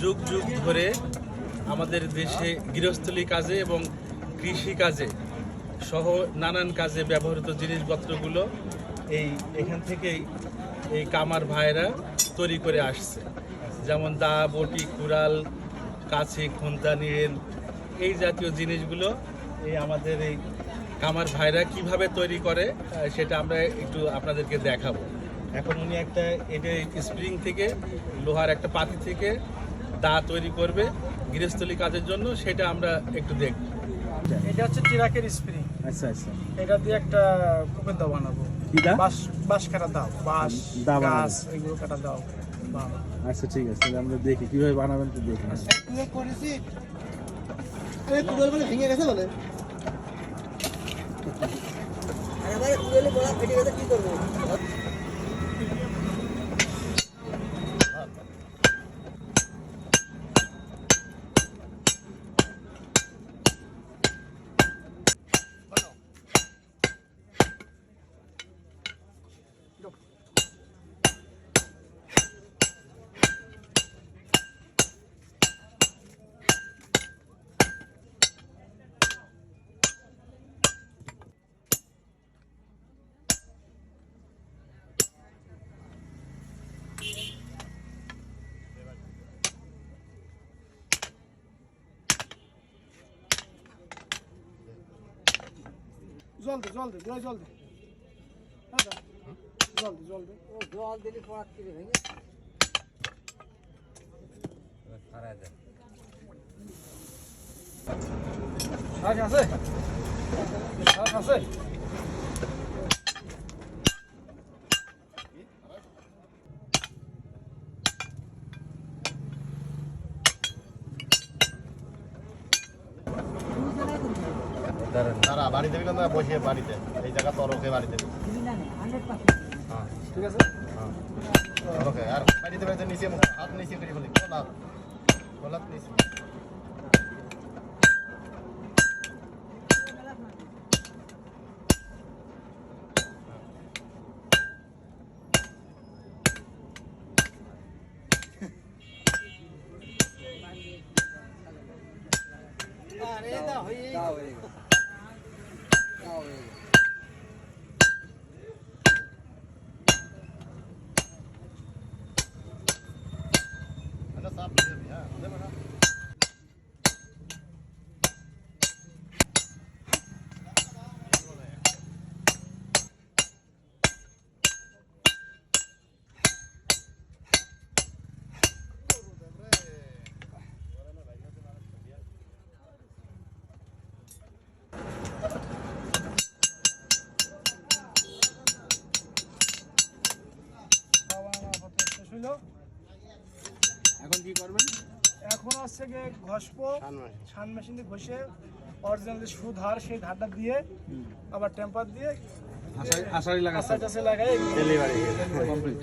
যুগ যুগ ধরে আমাদের দেশে গৃহস্থলী কাজে এবং কৃষি কাজে সহ নানান কাজে ব্যবহৃত জিনিসপত্রগুলো এই এখান থেকেই এই কামার ভাইরা তৈরি করে আসছে। যেমন দা, বটি, কুড়াল, কাছে খুন্তা নিড়েন, এই জাতীয় জিনিসগুলো এই আমাদের এই কামার ভাইরা কীভাবে তৈরি করে সেটা আমরা একটু আপনাদেরকে দেখাবো। এখন উনি একটা এটা স্প্রিং থেকে লোহার একটা পাতি থেকে দা তৈরি করবে গৃহস্থলী কাজের জন্য সেটা আমরা একটু দেখব। এটা হচ্ছে চিরাকের স্প্রিং। আচ্ছা আচ্ছা। এটা দিয়ে একটা কুপের দাও বানাবো। কি দা বাঁশ বাঁশ কাটা দাও। বাঁশ দা বানাবো। গাছ এগুলো কাটা দাও। আচ্ছা ঠিক আছে তাহলে আমরা দেখি কীভাবে বানাবেন তো দেখি। করেছি। এই কুড়াল বলে ভেঙে গেছে বলে জল দে জল দে জল জল দে হ্যাঁ দা। জল দে জল দে শাক আছে শাক আছে তারা বাড়িতে কিন্তু বসে বাড়িতে। এই জায়গা তরকে বাড়িতে। হ্যাঁ ঠিক আছে? তরকে আর বাড়িতে বাড়িতে নিচে হাত নিচে করে লাভ নিচে। এটা সাফ দিয়ে দিবি হ্যাঁ হইল। এখন কি করবেন? এখন হচ্ছে গিয়ে ঘষবো। ছান মেশিন। দিয়ে ঘষে অরিজিনাল যে সুধার সেই ধারটা দিয়ে আবার টেম্পার দিয়ে আশারি লাগাই। Delivery complete